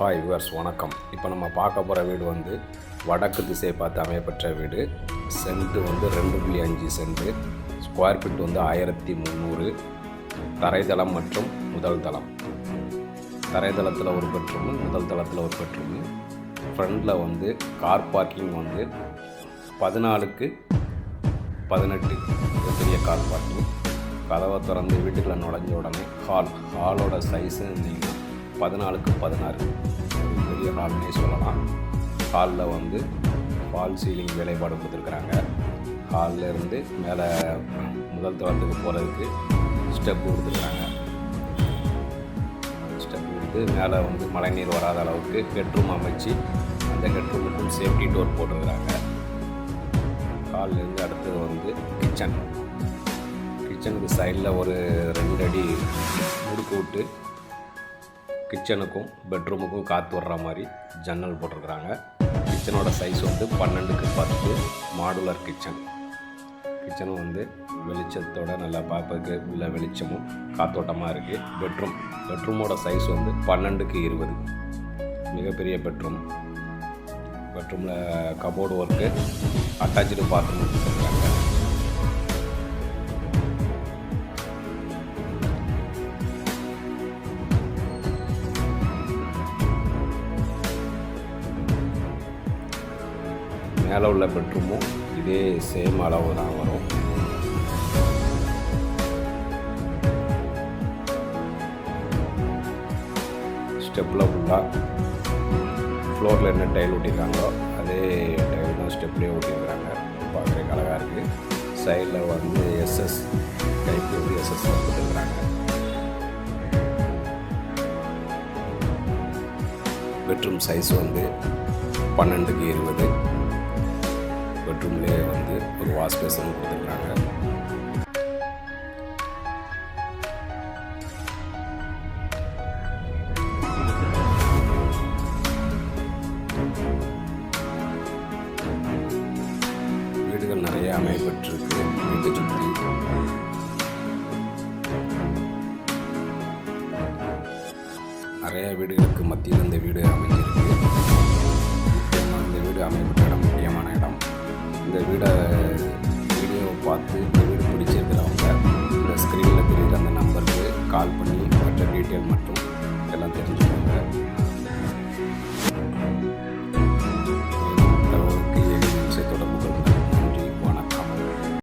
Hi viewers வணக்கம். இப்போ நம்ம பார்க்க போகிற வீடு வந்து வடக்கு திசை பார்த்து அமையப்பெற்ற வீடு. சென்ட்டு வந்து ரெண்டு புள்ளி அஞ்சு சென்ட்டு ஸ்கொயர் ஃபீட் வந்து ஆயிரத்தி முந்நூறு. தரைதளம் மற்றும் முதல் தளம். தரைதளத்தில் ஒரு பெட்ரூமு முதல் தளத்தில் ஒரு பெட்ரூமு ஃப்ரண்டில் வந்து கார் பார்க்கிங் வந்து பதினாலுக்கு பதினெட்டு. பெரிய கார் பார்க்கிங் கதவை திறந்து வீட்டுக்குள்ளே நுழைஞ்ச உடனே ஹால் ஹாலோட சைஸு நீங்கள் பதினாலுக்கு பதினாறு. பெரிய ஹால்னே சொல்லலாம். ஹாலில் வந்து ஃபால் சீலிங் வேலைப்பாடு கொடுத்துருக்குறாங்க. ஹாலில் இருந்து மேலே முதல் தளத்துக்கு போகிறதுக்கு ஸ்டெப் கொடுத்துருக்குறாங்க. ஸ்டெப் கொடுத்து மேலே வந்து மழைநீர் வராத அளவுக்கு ஹெட்ரூம் அமைச்சு அந்த ஹெட்ரூமுக்கும் சேஃப்டி டோர் போட்டிருக்கிறாங்க. ஹால்லேருந்து அடுத்தது வந்து கிச்சன். கிச்சனுக்கு சைடில் ஒரு ரெண்டு அடி முடுக்கு விட்டு கிச்சனுக்கும் பெட்ரூமுக்கும் காற்று வர்ற மாதிரி ஜன்னல் போட்டிருக்கிறாங்க. கிச்சனோட சைஸ் வந்து பன்னெண்டுக்கு பத்து மாடுலர் கிச்சன் கிச்சனும் வந்து வெளிச்சத்தோட நல்லா பார்ப்பதுக்கு உள்ள வெளிச்சமும் காத்தோட்டமாக இருக்குது பெட்ரூம் பெட்ரூமோட சைஸ் வந்து பன்னெண்டுக்கு இருபது. மிகப்பெரிய பெட்ரூம் பெட்ரூமில் கபோர்டு ஒர்க்கு அட்டாச்சு பாத்ரூம் மேலே உள்ள பெட்ரூமும் இதே சேம் அளவு தான் வரும். ஸ்டெப்பில் ஃபுல்லாக ஃப்ளோரில் என்ன டைல் ஒட்டியிருக்காங்களோ அதே டைல் தான் ஸ்டெப்லேயே ஒட்டியிருக்கிறாங்க பார்க்குறதுக்கு அழகாக இருக்குது சைடில் வந்து எஸ்எஸ் டைப் வந்து எஸ்எஸ் கொடுத்துருக்குறாங்க பெட்ரூம் சைஸ் வந்து பன்னெண்டுக்கு இருபது. பெட்ரூம்லேயே வந்து ஒரு வாஷ் பேசனும் கொடுத்துருக்காங்க வீடுகள் நிறைய அமையப்பட்டிருக்கு. வீட்டை சுற்றி நிறைய வீடுகளுக்கு மத்தியில் இந்த வீடு அமைஞ்சிருக்கு. வீடியோவை பார்த்து இந்த வீடு பிடிச்சிருக்கிறவங்க இந்த ஸ்க்ரீனில் தெரியுற அந்த நம்பருக்கு கால் பண்ணி மற்ற டீட்டெயில் மட்டும் எல்லாம் தெரிஞ்சுக்கோங்க.